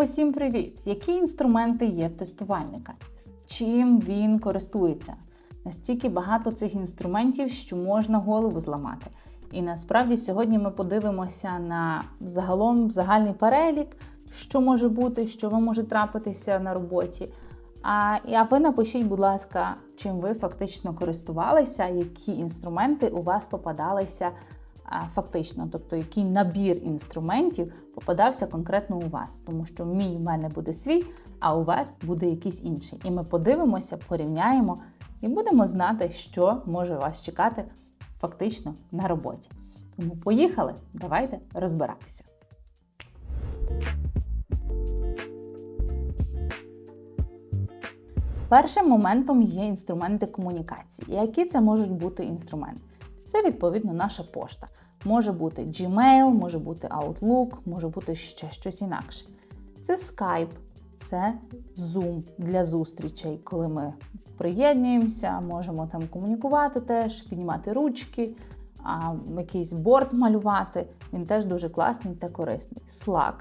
Усім привіт! Які інструменти є в тестувальника? З чим він користується? Настільки багато цих інструментів, що можна голову зламати. І насправді сьогодні ми подивимося на загалом загальний перелік, що може бути, що вам може трапитися на роботі. А, а ви напишіть, будь ласка, чим ви фактично користувалися, які інструменти у вас попадалися фактично, тобто який набір інструментів попадався конкретно у вас, тому що мій в мене буде свій, а у вас буде якийсь інший. І ми подивимося, порівняємо і будемо знати, що може вас чекати фактично на роботі. Тому поїхали, давайте розбиратися. Першим моментом є інструменти комунікації. Які це можуть бути інструменти? Це відповідно наша пошта. Може бути Gmail, може бути Outlook, може бути ще щось інакше. Це Skype, це Zoom для зустрічей, коли ми приєднуємося, можемо там комунікувати теж, піднімати ручки, а, якийсь борт малювати. Він теж дуже класний та корисний. Slack.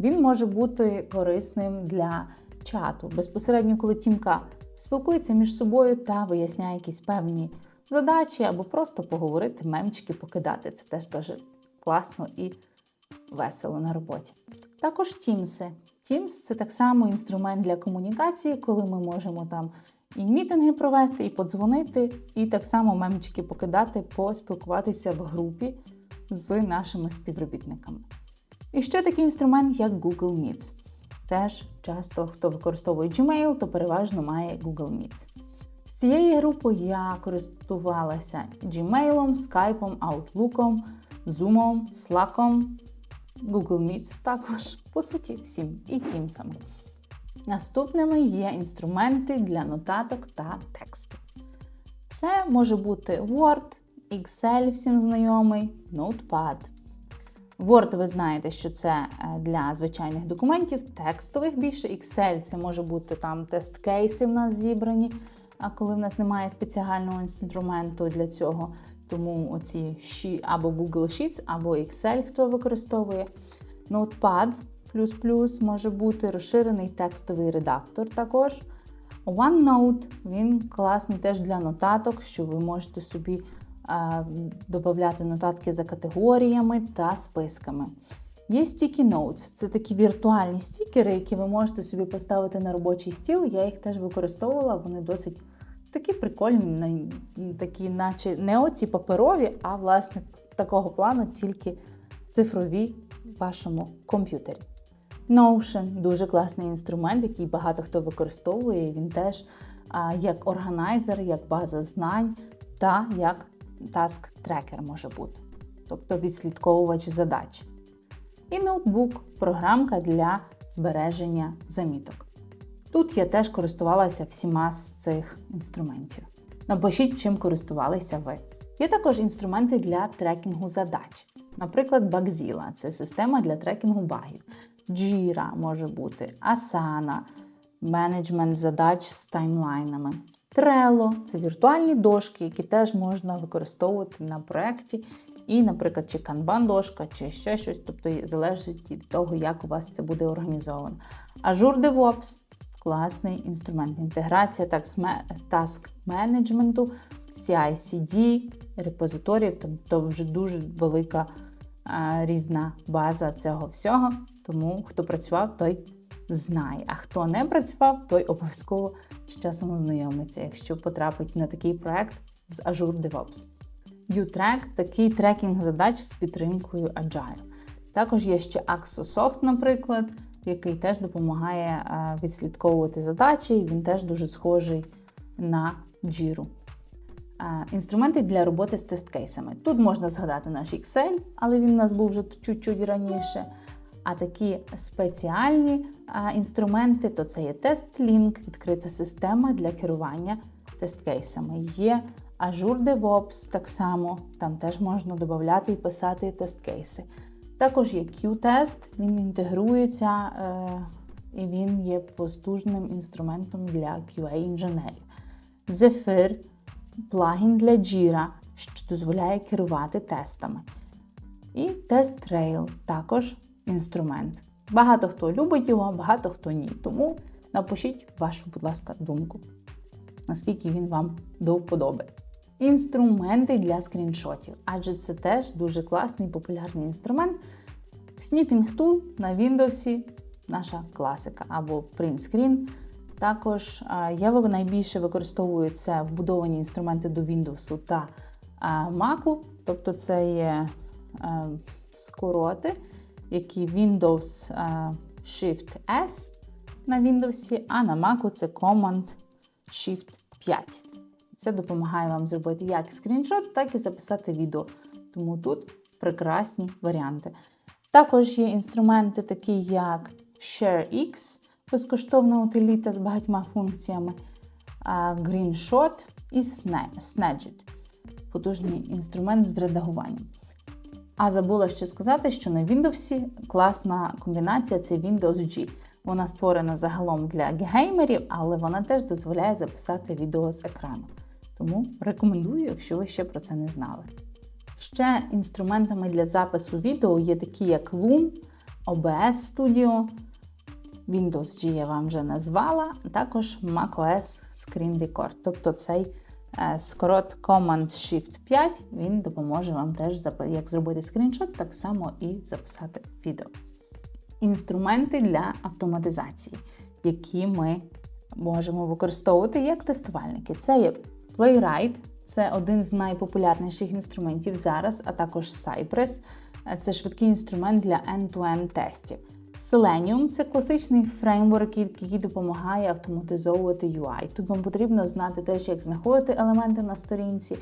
Він може бути корисним для чату. Безпосередньо, коли тімка спілкується між собою та виясняє якісь певні задачі, або просто поговорити, мемчики покидати. Це теж дуже класно і весело на роботі. Також Teams. Teams це так само інструмент для комунікації, коли ми можемо там і мітинги провести, і подзвонити, і так само мемчики покидати, поспілкуватися в групі з нашими співробітниками. І ще такий інструмент, як Google Meets. Теж часто, хто використовує Gmail, то переважно має Google Meets. З цієї групи я користувалася Gmail, Skype, Outlook, Zoom, Slack, Google Meets також, по суті, всім і Teams. Наступними є інструменти для нотаток та тексту. Це може бути Word, Excel всім знайомий, Notepad. Word, ви знаєте, що це для звичайних документів, текстових більше. Excel це може бути там тест-кейси в нас зібрані, а коли в нас немає спеціального інструменту для цього. Тому оці або Google Sheets, або Excel, хто використовує. Notepad може бути розширений текстовий редактор також. OneNote він класний теж для нотаток, що ви можете собі додати нотатки за категоріями та списками. Є Sticky Notes, це такі віртуальні стікери, які ви можете собі поставити на робочий стіл. Я їх теж використовувала, вони досить такі прикольні, такі, наче не оці паперові, а власне такого плану, тільки цифрові в вашому комп'ютері. Notion дуже класний інструмент, який багато хто використовує. Він теж як органайзер, як база знань та як tracker може бути, тобто відслідковувач задач. І ноутбук програмка для збереження заміток. Тут я теж користувалася всіма з цих інструментів. Напишіть, чим користувалися ви. Є також інструменти для трекінгу задач. Наприклад, Bugzilla – це система для трекінгу багів. Jira може бути, Asana, менеджмент задач з таймлайнами. Trello – це віртуальні дошки, які теж можна використовувати на проєкті. І, наприклад, чи канбан-дошка, чи ще щось, тобто залежить від того, як у вас це буде організовано. Azure DevOps класний інструмент. Інтеграція таск менеджменту, CI-CD, репозиторіїв, тобто вже дуже велика а, різна база цього всього. Тому хто працював, той знає. А хто не працював, той обов'язково з часом ознайомиться, якщо потрапить на такий проект з Azure DevOps. U-Track – такий трекінг задач з підтримкою Agile. Також є ще Axosoft, наприклад, який теж допомагає відслідковувати задачі, і він теж дуже схожий на Jira. Інструменти для роботи з тест-кейсами. Тут можна згадати наш Excel, але він у нас був вже чуть-чуть раніше. А такі спеціальні інструменти то це є TestLink, відкрита система для керування тест-кейсами. Є Azure DevOps так само, там теж можна додати і писати тест-кейси. Також є Q-Test, він інтегрується е, і він є потужним інструментом для QA-інженерів. Zephyr плагін для Jira, що дозволяє керувати тестами. І TestRail також інструмент. Багато хто любить його, багато хто ні. Тому напишіть вашу, будь ласка, думку, наскільки він вам до вподоби. Інструменти для скріншотів, адже це теж дуже класний популярний інструмент. Snipping Tool на Windows наша класика або Print Screen. Також я найбільше використовую це вбудовані інструменти до Windows та а, Mac, тобто це є скороти, які Windows Shift S на Windows, а на Mac це Command Shift 5. Це допомагає вам зробити як скріншот, так і записати відео. Тому тут прекрасні варіанти. Також є інструменти, такі як ShareX, безкоштовна утиліта з багатьма функціями, GreenShot і Sna- Snagit потужний інструмент з редагуванням. А забула ще сказати, що на Windows класна комбінація це Windows G. Вона створена загалом для геймерів, але вона теж дозволяє записати відео з екрану. Тому рекомендую, якщо ви ще про це не знали. Ще інструментами для запису відео є такі, як Loom, OBS Studio, Windows G я вам вже назвала, а також macOS Screen Record. Тобто цей е, скорот Command Shift 5 він допоможе вам теж як зробити скріншот, так само і записати відео. Інструменти для автоматизації, які ми можемо використовувати як тестувальники. Це є Playwright, це один з найпопулярніших інструментів зараз, а також Cypress. Це швидкий інструмент для end-to-end тестів. Selenium це класичний фреймворк, який допомагає автоматизовувати UI. Тут вам потрібно знати теж, як знаходити елементи на сторінці,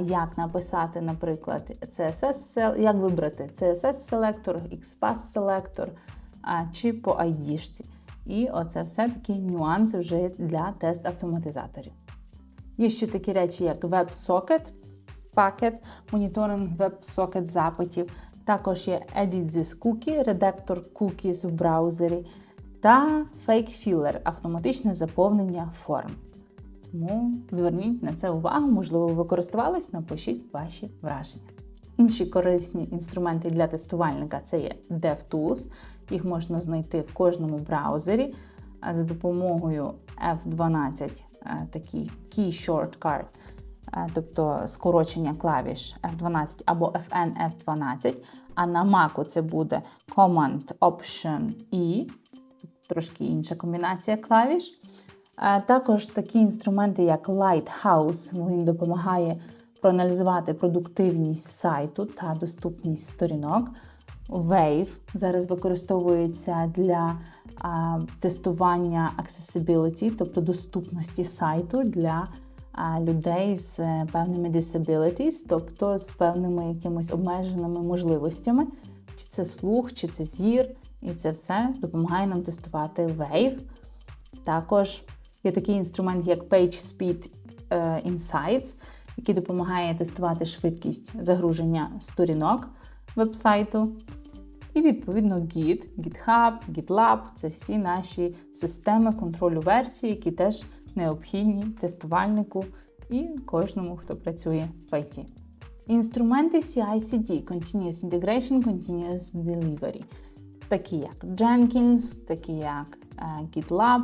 як написати, наприклад, CSS, як вибрати CSS-селектор, XPath-селектор чи по ID-шці. І оце все такі нюанси вже для тест-автоматизаторів. Є ще такі речі, як WebSocket, пакет, моніторинг WebSocket запитів. Також є Edit this Cookie, редактор cookies в браузері та Fake Filler автоматичне заповнення форм. Тому зверніть на це увагу, можливо, ви користувались, напишіть ваші враження. Інші корисні інструменти для тестувальника це є DevTools. Їх можна знайти в кожному браузері за допомогою F12, е, такий Key Shortcut, е, тобто скорочення клавіш F12 або FN F12. А на Mac це буде Command Option E, трошки інша комбінація клавіш. Е, Також такі інструменти, як Lighthouse, він допомагає проаналізувати продуктивність сайту та доступність сторінок. Wave зараз використовується для а, тестування accessibility, тобто доступності сайту для а, людей з е, певними disabilities, тобто з певними якимись обмеженими можливостями, чи це слух, чи це зір, і це все допомагає нам тестувати Wave. Також є такий інструмент, як PageSpeed е, Insights, який допомагає тестувати швидкість загруження сторінок вебсайту. І відповідно Git, GitHub, GitLab це всі наші системи контролю версій, які теж необхідні тестувальнику і кожному, хто працює в IT. Інструменти CI/CD Continuous Integration, Continuous Delivery, такі як Jenkins, такі як е, GitLab,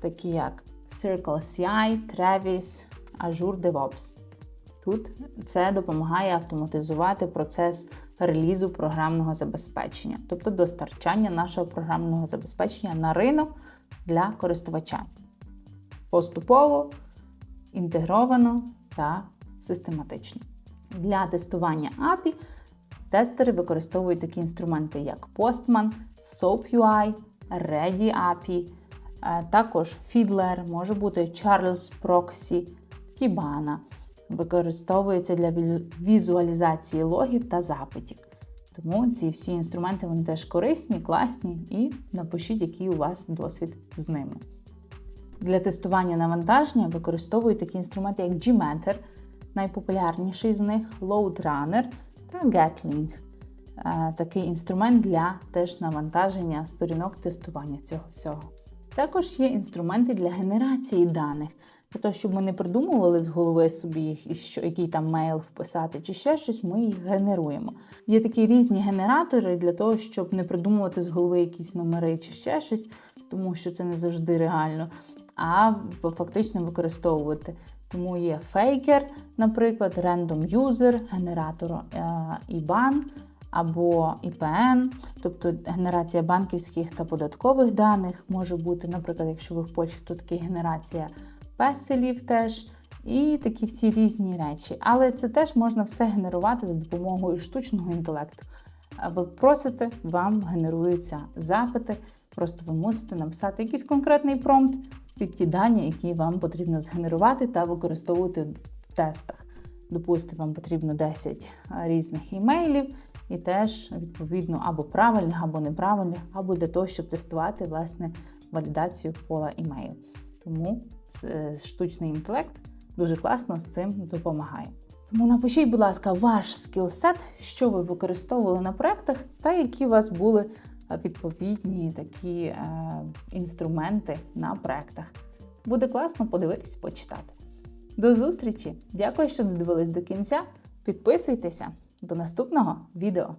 такі як CircleCI, Travis, Azure DevOps. Тут це допомагає автоматизувати процес релізу програмного забезпечення, тобто достарчання нашого програмного забезпечення на ринок для користувача. Поступово, інтегровано та систематично. Для тестування API тестери використовують такі інструменти, як Postman, SoapUI, ReadyAPI, е, також Fiddler, може бути Charles Proxy, Kibana. Використовується для візуалізації логів та запитів. Тому ці всі інструменти вони теж корисні, класні, і напишіть, який у вас досвід з ними. Для тестування навантаження використовують такі інструменти, як Gmeter, найпопулярніший з них LoadRunner та Gatling. Е, Такий інструмент для теж навантаження сторінок тестування цього всього. Також є інструменти для генерації даних, Для того, щоб ми не придумували з голови собі, що, який там мейл вписати, чи ще щось, ми їх генеруємо. Є такі різні генератори для того, щоб не придумувати з голови якісь номери чи ще щось, тому що це не завжди реально, а фактично використовувати. Тому є фейкер, наприклад, random user, генератор е, IBAN або IPN, тобто генерація банківських та податкових даних може бути, наприклад, якщо ви в Польщі, то таки генерація песелів теж. І такі всі різні речі. Але це теж можна все генерувати за допомогою штучного інтелекту. Ви просите, вам генеруються запити. Просто ви мусите написати якийсь конкретний промпт під ті дані, які вам потрібно згенерувати та використовувати в тестах. Допустимо, вам потрібно 10 різних імейлів, і теж відповідно або правильних, або неправильних, або для того, щоб тестувати власне валідацію пола імейл. Тому штучний інтелект дуже класно з цим допомагає. Тому напишіть, будь ласка, ваш скілсет, що ви використовували на проектах, та які у вас були відповідні такі е, інструменти на проектах. Буде класно подивитись, почитати. До зустрічі! Дякую, що додивились до кінця. Підписуйтеся до наступного відео.